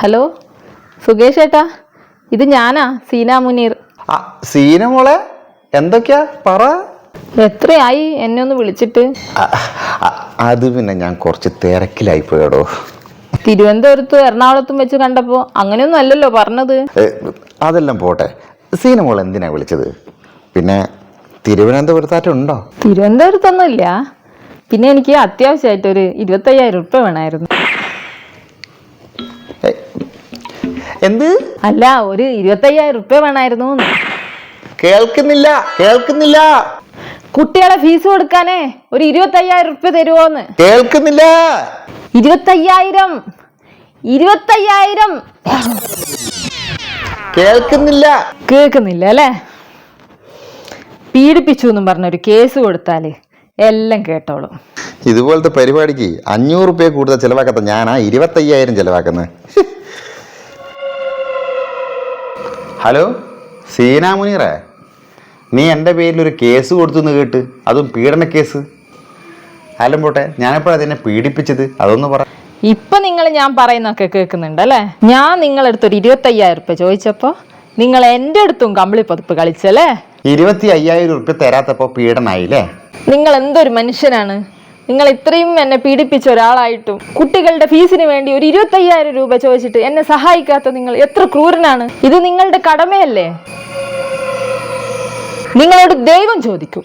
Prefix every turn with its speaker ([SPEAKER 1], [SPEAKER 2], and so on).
[SPEAKER 1] Hello സുഗേഷ് ഏട്ടാ ഇത് ഞാനാ സീന മുനീർ.
[SPEAKER 2] ആ സീന മോളെ എന്തൊക്കെയാ പറ.
[SPEAKER 1] എത്രയായി എന്നെ ഒന്ന് വിളിച്ചിട്ട്?
[SPEAKER 2] അത് പിന്നെ ഞാൻ കുറച്ച് തിരക്കിലായി പോയടോ.
[SPEAKER 1] തിരുവനന്തപുരത്തും എറണാകുളത്തും വെച്ച് കണ്ടപ്പോ അങ്ങനെയൊന്നും അല്ലല്ലോ പറഞ്ഞത്.
[SPEAKER 2] അതെല്ലാം പോട്ടെ. സീന മോൾ എന്തിനാ വിളിച്ചത്? പിന്നെ തിരുവനന്തപുരത്താറ്റുണ്ടോ
[SPEAKER 1] തിരുവനന്തപുരത്തൊന്നും ഇല്ല. പിന്നെ എനിക്ക് അത്യാവശ്യമായിട്ട് ഒരു ഇരുപത്തയ്യായിരം ഉറുപ്പ വേണമായിരുന്നു
[SPEAKER 2] എന്ത്?
[SPEAKER 1] അല്ല ഒരു ഇരുപത്തയ്യായിരം റുപ്യ വേണായിരുന്നു
[SPEAKER 2] കേൾക്കുന്നില്ല കേൾക്കുന്നില്ല.
[SPEAKER 1] കുട്ടികളെ ഫീസ് കൊടുക്കാനേ ഒരു ഇരുപത്തയ്യായിരം റുപ്യ തരുവോന്ന്.
[SPEAKER 2] കേൾക്കുന്നില്ല.
[SPEAKER 1] ഇരുപത്തയ്യായിരം. ഇരുപത്തയ്യായിരം.
[SPEAKER 2] കേൾക്കുന്നില്ല.
[SPEAKER 1] കേൾക്കുന്നില്ല അല്ലേ? പീഡിപ്പിച്ചു എന്നും പറഞ്ഞൊരു കേസ് കൊടുത്താൽ എല്ലാം കേട്ടോളും.
[SPEAKER 2] ഇതുപോലത്തെ പരിപാടിക്ക് അഞ്ഞൂറ് റുപ്യ കൂടുതൽ ചിലവാക്കാത്ത ഞാനാ ഇരുപത്തയ്യായിരം ചിലവാക്കുന്നത് ഹലോ സീന മുനീറേ. നീ എന്റെ പേരിൽ ഒരു കേസ് കൊടുത്തു എന്ന് കേട്ട് അതും പീഡന കേസ്? ആലും പോട്ടെ ഞാനെപ്പോഴാണ് അതിനെ പീഡിപ്പിച്ചത്? അതൊന്ന് പറ.
[SPEAKER 1] ഇപ്പൊ നിങ്ങൾ ഞാൻ പറയുന്നൊക്കെ കേൾക്കുന്നുണ്ട് അല്ലേ ഞാൻ നിങ്ങളെടുത്തൊരു ഇരുപത്തയ്യായിരം റുപ്യ ചോദിച്ചപ്പോൾ നിങ്ങൾ എന്റെ അടുത്തും കമ്പിളി പതിപ്പ് കളിച്ചല്ലേ?
[SPEAKER 2] ഇരുപത്തി അയ്യായിരം റുപ്യ തരാത്തപ്പോൾ പീഡനായില്ലേ?
[SPEAKER 1] നിങ്ങൾ എന്തൊരു മനുഷ്യനാണ്? നിങ്ങൾ ഇത്രയും എന്നെ പീഡിപ്പിച്ച ഒരാളായിട്ടും കുട്ടികളുടെ ഫീസിന് വേണ്ടി ഒരു ഇരുപത്തയ്യായിരം രൂപ ചോദിച്ചിട്ട് എന്നെ സഹായിക്കാത്ത നിങ്ങൾ എത്ര ക്രൂരനാണ്? ഇത് നിങ്ങളുടെ കടമയല്ലേ? നിങ്ങളോട് ദൈവം ചോദിക്കും.